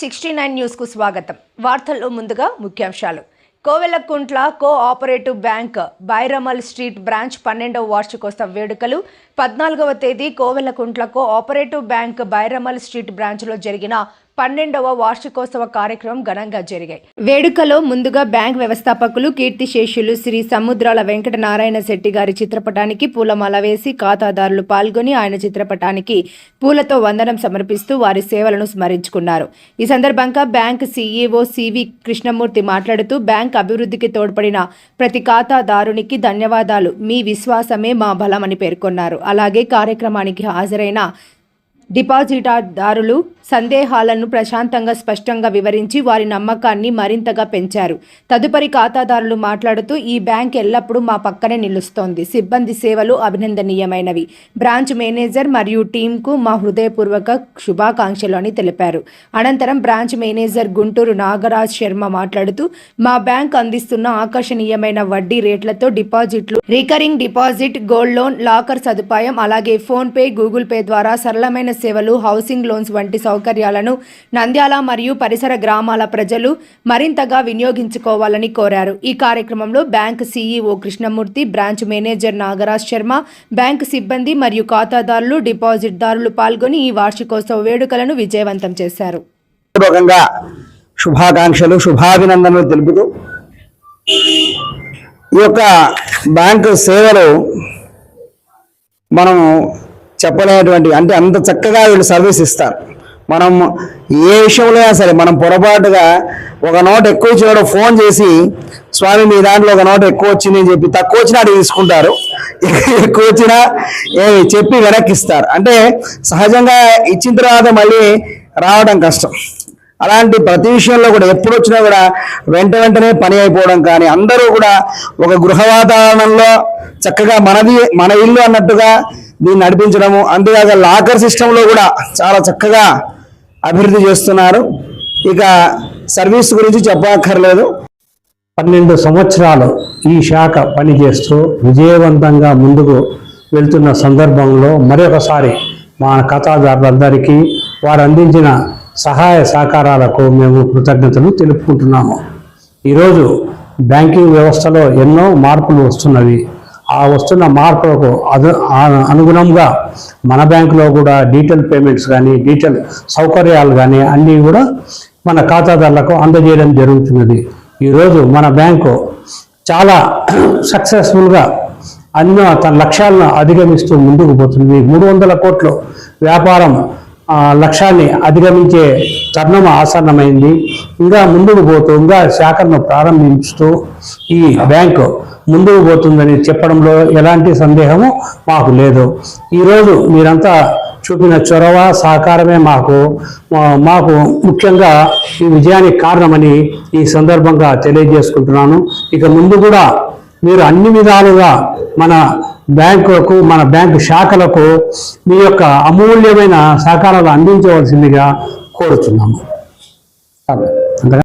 Sixty nine న్యూస్కు స్వాగతం. వార్తల్లో ముందుగా ముఖ్యాంశాలు. Kovelakuntla cooperative bank Byramal street branch పన్నెండవ వార్షికోత్సవ వేడుకలు. పద్నాలుగవ తేదీ Kovelakuntla cooperative bank Byramal street బ్రాంచ్లో జరిగిన పన్నెండవ వార్షికోత్సవ కార్యక్రమం ఘనంగా జరిగాయి. వేడుకలో ముందుగా బ్యాంక్ వ్యవస్థాపకులు కీర్తిశేషులు శ్రీ సముద్రాల వెంకట నారాయణ శెట్టి గారి చిత్రపటానికి పూలమాల వేసి ఖాతాదారులు పాల్గొని ఆయన చిత్రపటానికి పూలతో వందనం సమర్పిస్తూ వారి సేవలను స్మరించుకున్నారు. ఈ సందర్భంగా బ్యాంక్ సీఈఓ సివి కృష్ణమూర్తి మాట్లాడుతూ బ్యాంక్ అభివృద్ధికి తోడ్పడిన ప్రతి ఖాతాదారునికి ధన్యవాదాలు. మీ విశ్వాసమే మా బలమని పేర్కొన్నారు. అలాగే కార్యక్రమానికి హాజరైన డిపాజిటాదారులు సందేహాలను ప్రశాంతంగా స్పష్టంగా వివరించి వారి నమ్మకాన్ని మరింతగా పెంచారు. తదుపరి ఖాతాదారులు మాట్లాడుతూ ఈ బ్యాంక్ ఎల్లప్పుడూ మా పక్కనే నిలుస్తోంది. సిబ్బంది సేవలు అభినందనీయమైనవి. బ్రాంచ్ మేనేజర్ మరియు టీంకు మా హృదయపూర్వక శుభాకాంక్షలు అని తెలిపారు. అనంతరం బ్రాంచ్ మేనేజర్ గుంటూరు నాగరాజ్ శర్మ మాట్లాడుతూ మా బ్యాంక్ అందిస్తున్న ఆకర్షణీయమైన వడ్డీ రేట్లతో డిపాజిట్లు recurring deposit gold loan locker సదుపాయం అలాగే ఫోన్ పే గూగుల్ పే ద్వారా సరళమైన సేవలు హౌసింగ్ లోన్స్ వంటి సౌకర్యాలను నంద్యాల మరియు పరిసర గ్రామాల ప్రజలు మరింతగా వినియోగించుకోవాలని కోరారు. ఈ కార్యక్రమంలో bank CEO Krishnamurthy branch manager Nagaraj Sharma bank సిబ్బంది మరియు ఖాతాదారులు డిపాజిట్దారులు పాల్గొని ఈ వార్షికోత్సవ వేడుకలను విజయవంతం చేశారు. శుభాకాంక్షలు శుభాభినందనలు తెలుపుతూ ఈ యొక్క బ్యాంకు సేవలు మనము చెప్పలేనటువంటి అంటే అంత చక్కగా వీళ్ళు సర్వీస్ ఇస్తారు. మనం ఏ విషయంలో సరే మనం పొరపాటుగా ఒక నోట్ ఎక్కువ చేయడం ఫోన్ చేసి స్వామి మీ దాంట్లో ఒక నోట్ ఎక్కువ వచ్చింది అని చెప్పి తక్కువ వచ్చినా అడిగి తీసుకుంటారు. ఎక్కువ వచ్చినా ఏమి చెప్పి వెనక్కి ఇస్తారు అంటే సహజంగా ఇచ్చిన తర్వాత మళ్ళీ రావడం కష్టం. అలాంటి ప్రతి విషయంలో కూడా ఎప్పుడు వచ్చినా కూడా వెంట వెంటనే పని అయిపోవడం కానీ అందరూ కూడా ఒక గృహ వాతావరణంలో చక్కగా మనది మన ఇల్లు అన్నట్టుగా దీన్ని నడిపించడము. అంతేకాక లాకర్ సిస్టంలో కూడా చాలా చక్కగా అభివృద్ధి చేస్తున్నారు. ఇక సర్వీస్ గురించి చెప్పక్కర్లేదు. పన్నెండు సంవత్సరాలు ఈ శాఖ పనిచేస్తూ విజయవంతంగా ముందుకు వెళ్తున్న సందర్భంలో మరొకసారి మా ఖాతాదారులందరికీ వారు అందించిన సహాయ సహకారాలకు మేము కృతజ్ఞతలు తెలుపుకుంటున్నాము. ఈరోజు బ్యాంకింగ్ వ్యవస్థలో ఎన్నో మార్పులు వస్తున్నవి. ఆ వస్తున్న మార్పులకు అదు అనుగుణంగా మన బ్యాంకులో కూడా డిజిటల్ పేమెంట్స్ కానీ డిజిటల్ సౌకర్యాలు కానీ అన్నీ కూడా మన ఖాతాదారులకు అందజేయడం జరుగుతున్నది. ఈరోజు మన బ్యాంకు చాలా సక్సెస్ఫుల్గా అన్నో తన లక్ష్యాలను అధిగమిస్తూ ముందుకు పోతుంది మూడు వందల కోట్లు వ్యాపారం లక్ష్యాన్ని అధిగమించే తరుణం ఆసన్నమైంది. ఇంకా ముందుకు పోతూ ఇంకా శాఖను ప్రారంభిస్తూ ఈ బ్యాంకు ముందుకు పోతుందని చెప్పడంలో ఎలాంటి సందేహము మాకు లేదు. ఈరోజు మీరంతా చూపిన చొరవ సహకారమే మాకు. మాకు ముఖ్యంగా ఈ విజయానికి కారణమని ఈ సందర్భంగా తెలియజేసుకుంటున్నాను. ఇక ముందు కూడా మీరు అన్ని విధాలుగా మన బ్యాంకులకు మన బ్యాంకు శాఖలకు మీ యొక్క అమూల్యమైన సహకారాలు అందించవలసిందిగా కోరుతున్నాము అంతగా